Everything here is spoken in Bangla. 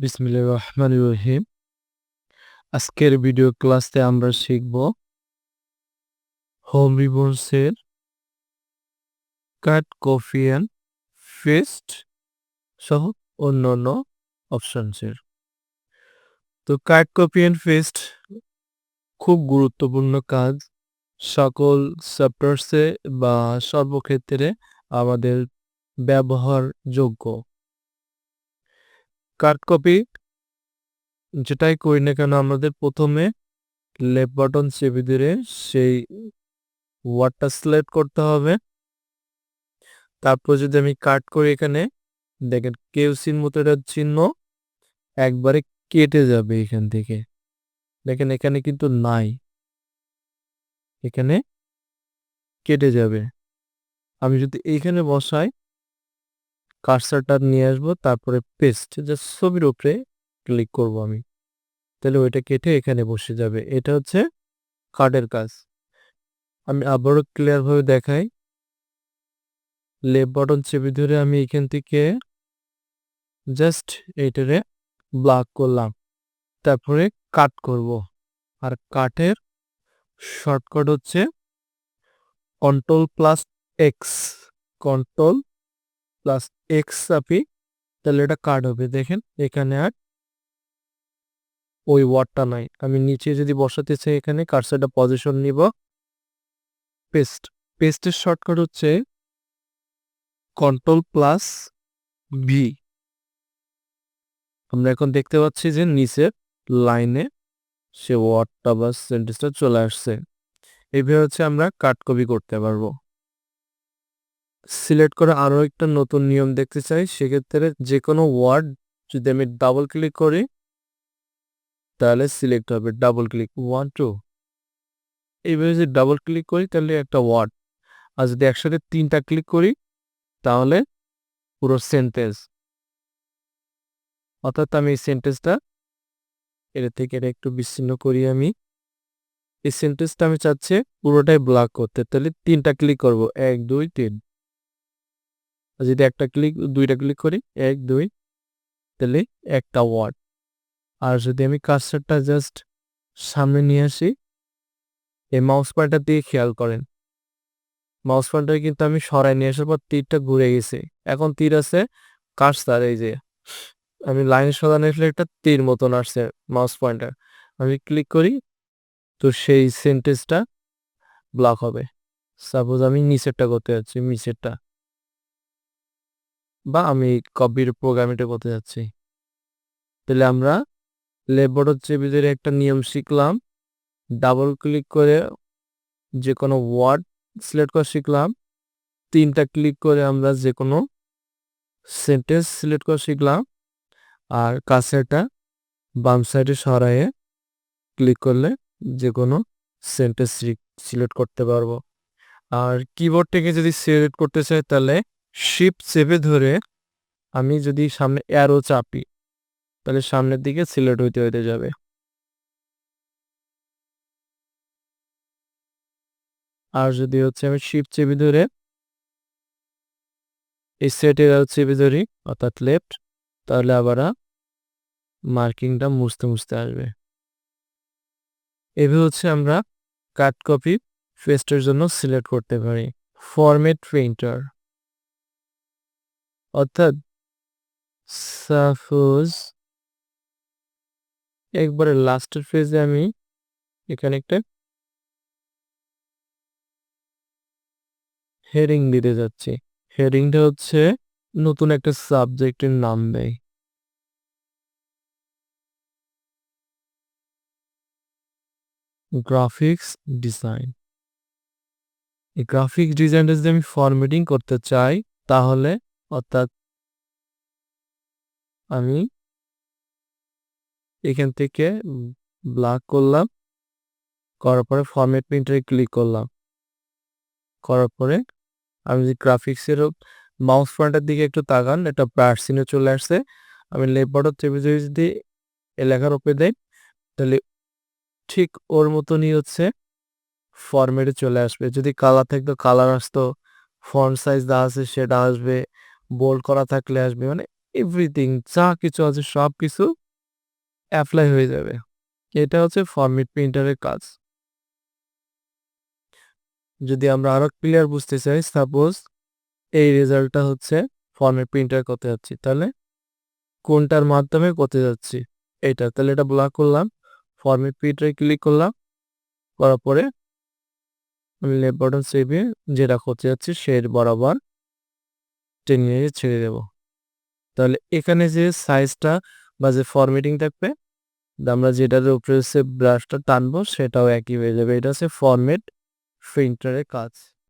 রহমানির রহিম। আজকের ভিডিও ক্লাসে আমরা শিখব হোম রিবনসের কাট কফি অ্যান্ড ফেস্ট সহ অন্যান্য অপশনসের তো কাট কপি অ্যান্ড ফেস্ট খুব গুরুত্বপূর্ণ কাজ। সকল সফটওয়্যারসে বা সর্বক্ষেত্রে আমাদের ব্যবহারযোগ্য। কাট কপি, যেটাই করি না কেন, আমাদের প্রথমে লেফট বাটন চেপে ধরে সেই ওয়ার্ডটা সিলেক্ট করতে হবে। তারপর যদি আমি কাট করি এখানে, দেখেন কেউসির মতো একটা চিহ্ন একবারে কেটে যাবে এখান থেকে। দেখেন এখানে কিন্তু নাই। এখানে কেটে যাবে। আমি যদি এইখানে বসাই কার্সারটা নিয়ে আসব, তারপরে পেস্ট জাস্ট ছবির উপরে ক্লিক করব আমি। তাহলে ওইটা কেটে এখানে বসে যাবে। এটা হচ্ছে কার্ডের কাজ। আমি আবারও ক্লিয়ারভাবে দেখাই। লেফট বাটন চেপে ধরে আমি এখান থেকে জাস্ট এইটারে ব্লক করলাম। তারপরে কাট করব। আর কাটের শর্টকাট হচ্ছে control plus X control plus X চাপি তাহলে এটা কাট হবে। দেখেন, এখানে আর ওই ওয়ার্ডটা নাই। আমি নিচে যদি বসাতে চাই এখানে কার্সারটা পজিশন নিব। পেস্ট পেস্টের শর্টকাট হচ্ছে কন্ট্রোল প্লাস ভি আমরা এখন দেখতে পাচ্ছি যে নিচের লাইনে সে ওয়ার্ডটা বা সেন্টেন্সটা চলে আসছে। এইভাবে হচ্ছে আমরা কাট কপি করতে পারব। সিলেক্ট করে আরও একটা নতুন নিয়ম দেখতে চাই। সেক্ষেত্রে যে কোনো ওয়ার্ড যদি আমি ডাবল ক্লিক করি, তাহলে সিলেক্ট হবে ডাবল ক্লিক। One, two. এইভাবে যদি ডাবল ক্লিক করি, তাহলে একটা ওয়ার্ড। আর যদি একসাথে তিনটা ক্লিক করি, তাহলে পুরো সেন্টেন্স। অর্থাৎ আমি এই সেন্টেন্সটা এটা থেকে এটা একটু বিচ্ছিন্ন করি আমি। এই সেন্টেন্সটা আমি চাচ্ছি পুরোটাই ব্লক করতে। তাহলে তিনটা ক্লিক করব। এক, দুই, তিন। যদি একটা ক্লিক দুইটা ক্লিক করি, এক, দুই, তাহলে একটা ওয়ার্ড আর যদি আমি কার্সারটা জাস্ট সামনে নিয়ে আসি, এই মাউস পয়েন্টটা দিয়ে খেয়াল করেন। মাউস পয়েন্টটা কিন্তু আমি সরাই নিয়ে আসার পর তীরটা ঘুরে গেছে। এখন তীর আছে কার্সার এই যে আমি লাইন সরানো ফেলে একটা তীর মতন আসছে মাউস পয়েন্টার আমি ক্লিক করি, তো সেই সেন্টেন্সটা ব্লক হবে। সাপোজ আমি নিচেরটা করতে যাচ্ছি, নিচেরটা। বা আমি কপির প্রোগ্রামিংটা করতে যাচ্ছি। তাহলে আমরা হচ্ছে ভিতরে একটা নিয়ম শিখলাম ডাবল ক্লিক করে যে কোনো ওয়ার্ড সিলেক্ট করা শিখলাম, তিনটা ক্লিক করে আমরা যে কোনো সেন্টেন্স সিলেক্ট করা শিখলাম, আর কাছেটা বাম সাইডে সরাইয়ে ক্লিক করলে যে কোনো সেন্টেন্স সিলেক্ট করতে পারব। আর কিবোর্ড থেকে যদি সিলেক্ট করতে চাই তাহলে শিফট চেপে ধরে আমি যদি সামনে অ্যারো চাপি, তাহলে সামনের দিকে সিলেক্ট হইতে হইতে যাবে। আর যদি হচ্ছে আমি শিপ চেপে ধরে, এই সেটে চেপে ধরি, অর্থাৎ লেফট তাহলে আবার মার্কিংটা মুছতে মুছতে আসবে। এভাবে হচ্ছে আমরা কাট কপি ফেস্টের জন্য সিলেক্ট করতে পারি। ফরম্যাট প্রিন্টার অর্থাৎ সাপোজ একবারে লাস্টের ফেজে আমি এখানে একটা হেডিং দিতে যাচ্ছি। হেডিংটা হচ্ছে নতুন একটা সাবজেক্টের নাম দেয়। গ্রাফিক্স ডিজাইন এই গ্রাফিক্স ডিজাইনটা যদি আমি ফরম্যাটিং করতে চাই, তাহলে অর্থাৎ আমি এখান থেকে ব্লাক করলাম, করার পরে ফরম্যাট প্রিন্টারে ক্লিক করলাম। করার পরে আমি যদি গ্রাফিক্সের মাউস পয়েন্টের দিকে একটু তাকান, এটা প্রার্সিনে চলে আসছে। আমি লেফট বাটন যদি এ লেখার উপরে দেয় তাহলে ঠিক ওর মতনই হচ্ছে ফরম্যাটে চলে আসবে। যদি কালার থাকতো কালার আসতো ফন্ট সাইজ দেওয়া আছে সেটা আসবে। বোল্ড করা থাকলে আসবে। মানে এভরিথিং যা কিছু আছে সব কিছু অ্যাপ্লাই হয়ে যাবে। এটা হচ্ছে ফরম্যাট প্রিন্টারের কাজ। যদি আমরা আরও ক্লিয়ার বুঝতে চাই সাপোজ এই রেজাল্টটা হচ্ছে ফর্মেট প্রিন্টার করতে যাচ্ছি। তাহলে কোনটার মাধ্যমে করতে যাচ্ছি? এটা। তাহলে এটা ব্লক করলাম ফর্মেট প্রিন্টারে ক্লিক করলাম, করার পরে আমি লেফট বাটন সেভে যেটা করতে যাচ্ছি সে বরাবর টেনে ছেড়ে দেব। তাহলে এখানে যে সাইজটা বা যে ফর্মেটিং থাকবে, আমরা যেটার উপরে সে ব্রাশটা টানবো, সেটাও একই হয়ে যাবে। এটা হচ্ছে ফরমেট প্রিন্টারের কাজ।